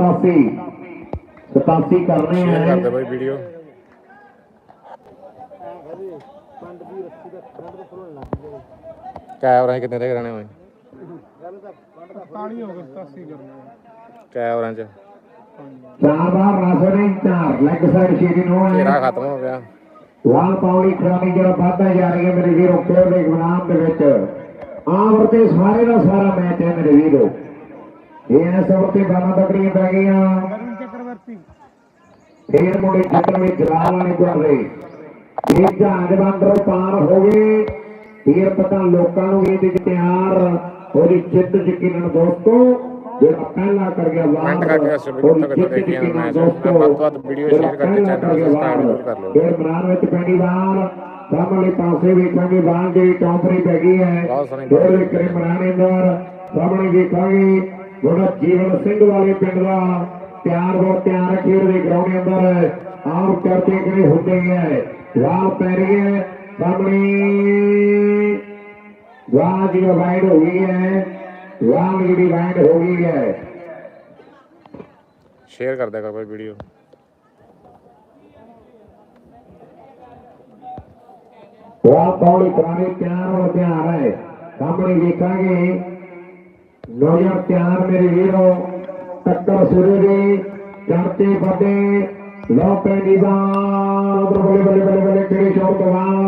87 87 ਕਰਨੇ ਸ਼ੇਅਰ ਆ। ਕਰ ਦੇ ਬਾਈ ਵੀਡੀਓ। ਕੈ ਓਵਰਾਂ 'ਚ ਕਿੰਨੇ ਰਹਿ ਰਹਿਣੇ ਹੋਏ 47 ਹੋ ਗਏ 87 ਕਰਨਾ ਕੈ ਓਵਰਾਂ 'ਚ। ਚਾਰ ਬਾਰ ਰਾਸਰੇ ਚਾਰ ਲੈਗ ਸਾਈਡ ਸ਼ੇਰੀ ਨੂੰ ਹੈ ਖਤਮ ਹੋ ਗਿਆ। ਵਾਲ ਪੌੜੀ ਖਰਾਬੀ ਜਿਹੜਾ ਵੱਧਦਾ ਜਾ ਰਹੀ ਹੈ ਮੇਰੇ ਵੀਰੋ ਖੇਡ ਦੇ ਗੁਨਾਮ ਦੇ ਵਿੱਚ। ਆਮ ਤੇ ਸਾਰੇ ਦਾ ਸਾਰਾ ਮੈਚ ਹੈ ਮੇਰੇ ਵੀਰੋ। ਇਹ ਐਸ ਵਰਤੇ ਬਾਣਾ ਤਕੜੀਆਂ ਪੈ ਗਈਆਂ। ਚੱਕਰਵਰਤੀ। ਫੇਰ ਮੁੜੇ ਜਿੱਤਣ ਵਿੱਚ ਜਲਾਲ ਵਾਲੇ ਗੁਰਦੇ ਇਹ ਜਹਾਜ਼ ਬੰਦਰੋਂ ਪਾਰ ਹੋ ਗਏ ਫੇਰ ਪਤਾ ਲੋਕਾਂ ਨੂੰ ਵੀ ਇਹਦੇ ਚ ਤਿਆਰ। ਉਹਦੀ ਜਿੱਤ ਯਕੀਨਨ ਦੋਸਤੋ ਜਿਹੜਾ ਪਹਿਲਾ ਕਰ ਗਿਆ ਵਾਰ ਕਮੈਂਟ ਕਰਕੇ ਦੱਸੋ ਵੀ ਕਿੱਥੋਂ ਕਿੱਥੋਂ ਦੇਖੀ ਜਾਣਾ ਮੈਚ। ਵੱਧ ਵੱਧ ਵੀਡੀਓ ਸ਼ੇਅਰ ਕਰਕੇ ਚੈਨਲ ਨੂੰ ਸਬਸਕ੍ਰਾਈਬ ਜ਼ਰੂਰ ਕਰ ਲਿਓ। ਫੇਰ ਮੈਦਾਨ ਵਿੱਚ ਪੈਣੀ ਵਾਰ ਸਾਹਮਣੇ ਪਾਸੇ ਵੇਖਾਂਗੇ ਬਾਲ ਜਿਹੜੀ ਟੌਂਪਰੀ ਪੈ ਗਈ ਹੈ। ਫੇਰ ਵੀ ਕਰੇ ਮੈਦਾਨ ਅੰਦਰ ਸਾਹਮਣੇ ਵੇਖਾਂਗੇ। ਜਿਹੜਾ ਜੀਵਨ ਸਿੰਘ ਵਾਲੇ ਪਿੰਡ ਦਾ ਪਿਆਰ ਬਹੁਤ ਪਿਆਰ ਖੇਡ ਦੇ ਗਰਾਊਂਡ ਅੰਦਰ। ਆਮ ਕਰਦੇ ਕਰੇ ਹੁੰਦੇ ਹੈ ਵਾਲ ਪੈ ਰਹੀ ਹੈ ਸਾਹਮਣੇ ਵਾਹ ਜੀ ਵਾਈਡ ਹੋ ਗਈ ਹੈ ਵਾਹ ਜਿਹੜੀ ਵਾਈਡ ਹੋ ਗਈ ਹੈ। ਸ਼ੇਅਰ ਕਰ ਦਿਆ ਕਰ ਬਾਈ ਵੀਡੀਓ ਵਾਹ ਪੌੜੀ ਪੁਰਾਣੇ ਪਿਆਰ ਵਾਲਾ ਪਿਆਰ ਹੈ। ਸਾਹਮਣੇ ਵੇਖਾਂਗੇ। ਨੌਜਵਾਨ ਪਿਆਰ ਮੇਰੇ ਵੀਰੋ ਟੱਕਰ ਸੁਰੇ ਦੀ ਚੜਤੇ ਵੱਡੇ ਲੋ ਪੈ ਨਿਜ਼ਾਮ ਉਧਰ ਬੱਲੇ ਬੱਲੇ ਬੱਲੇ ਬੱਲੇ ਕਿਹੜੇ ਸ਼ੌਟ ਤੋਂ ਬਾਹਰ